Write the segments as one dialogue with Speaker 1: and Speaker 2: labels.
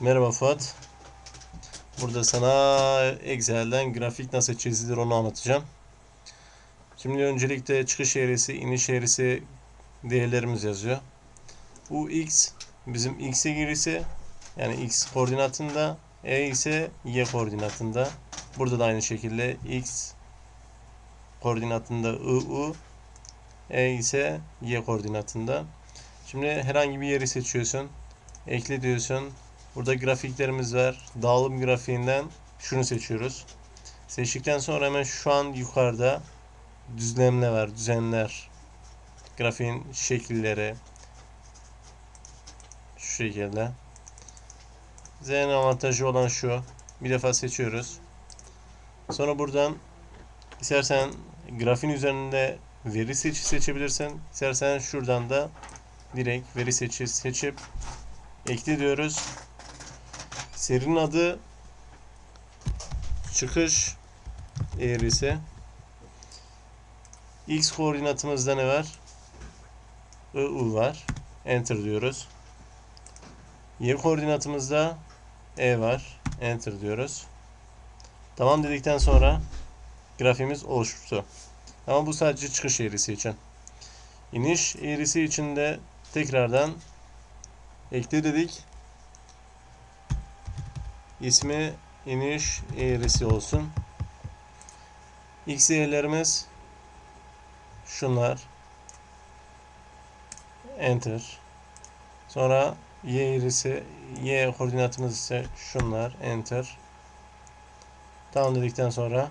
Speaker 1: Merhaba Fuat. Burada sana Excel'den grafik nasıl çizilir onu anlatacağım. Şimdi öncelikle çıkış eğrisi, iniş eğrisi değerlerimiz yazıyor. Bu x bizim x eğrisi yani x koordinatında, e ise y koordinatında. Burada da aynı şekilde x koordinatında i, u, e ise y koordinatında. Şimdi herhangi bir yeri seçiyorsun. Ekle diyorsun. Burada grafiklerimiz var. Dağılım grafiğinden şunu seçiyoruz. Seçtikten sonra hemen şu an yukarıda düzlemle var. Düzenler. Grafiğin şekilleri. Şu şekilde. Z'nin avantajı olan şu. Bir defa seçiyoruz. Sonra buradan istersen grafiğin üzerinde veri seçi seçebilirsin. İstersen şuradan da direkt veri seçi seçip ekle diyoruz. Serinin adı çıkış eğrisi. X koordinatımızda ne var? I, U var. Enter diyoruz. Y koordinatımızda E var. Enter diyoruz. Tamam dedikten sonra grafiğimiz oluştu. Ama bu sadece çıkış eğrisi için. İniş eğrisi için de tekrardan ekle dedik. İsmi iniş eğrisi olsun. X değerlerimiz şunlar. Enter. Sonra y eğrisi y koordinatımız ise şunlar. Enter. Tamam dedikten sonra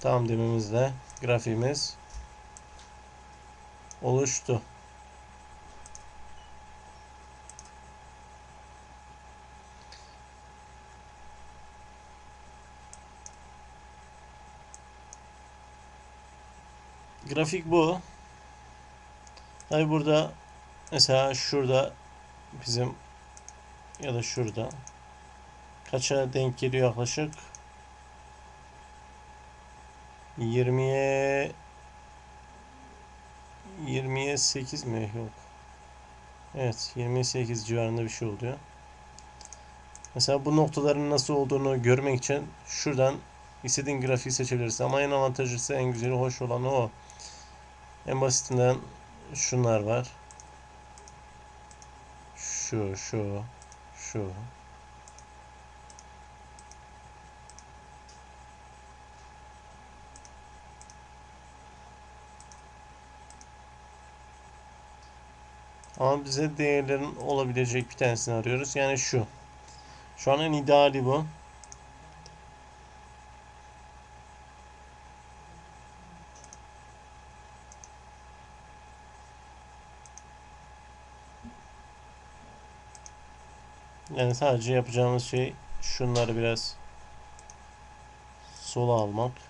Speaker 1: tamam dememizle grafiğimiz oluştu. Grafik bu. Tabi burada mesela şurada bizim ya da şurada kaça denk geliyor yaklaşık 20'ye 20'ye 8 mi? Yok. Evet, 28 civarında bir şey oluyor. Mesela bu noktaların nasıl olduğunu görmek için şuradan istediğin grafiği seçebilirsin. Ama en avantajlısı, en güzeli, hoş olanı o. En basitinden şunlar var. Şu, şu, şu. Ama bize değerlerin olabilecek bir tanesini arıyoruz. Yani şu. Şu an en ideali bu. Yani sadece yapacağımız şey şunları biraz sola almak.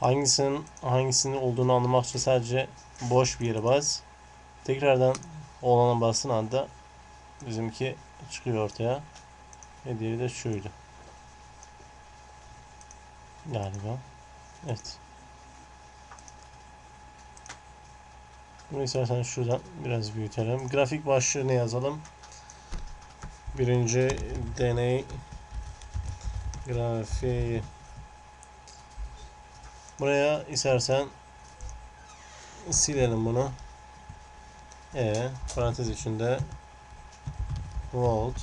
Speaker 1: Hangisinin hangisinin olduğunu anlamak için sadece boş bir yere bas. Tekrardan olana basın anda bizimki çıkıyor ortaya. Ve diğeri de şuydu. Galiba. Evet. Bunu istersen şuradan biraz büyütelim. Grafik başlığını yazalım. Birinci deney grafiği Buraya istersen silelim bunu. E parantez içinde volt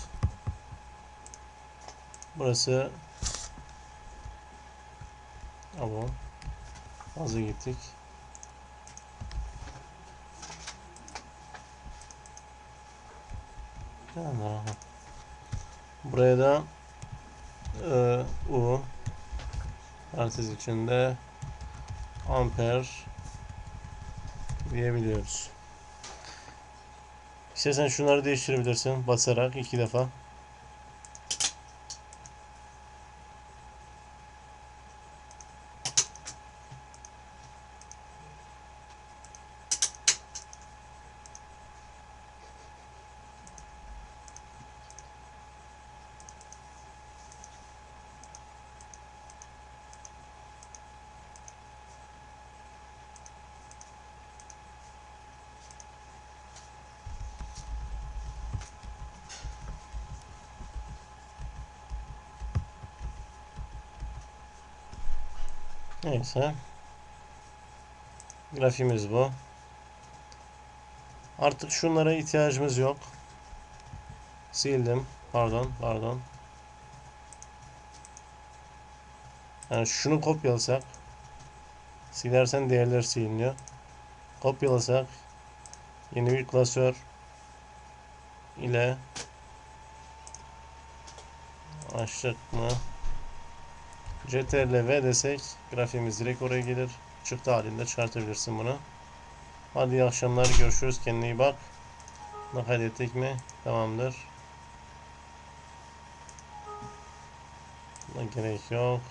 Speaker 1: Burası ama fazla gittik. Buraya da e, U parantez içinde amper diyebiliyoruz. İstersen şunları değiştirebilirsin basarak iki defa. Neyse. Grafiğimiz bu. Artık şunlara ihtiyacımız yok. Sildim. Pardon, pardon. Yani şunu kopyalasak silersen değerler siliniyor. Kopyalasak yeni bir klasör ile açtık mı? CTRL V desek grafiğimiz direkt oraya gelir. Çıktı halinde çıkartabilirsin bunu. Hadi iyi akşamlar görüşürüz. Kendine iyi bak. Bunu kaydettik mi? Tamamdır. Buna gerek yok.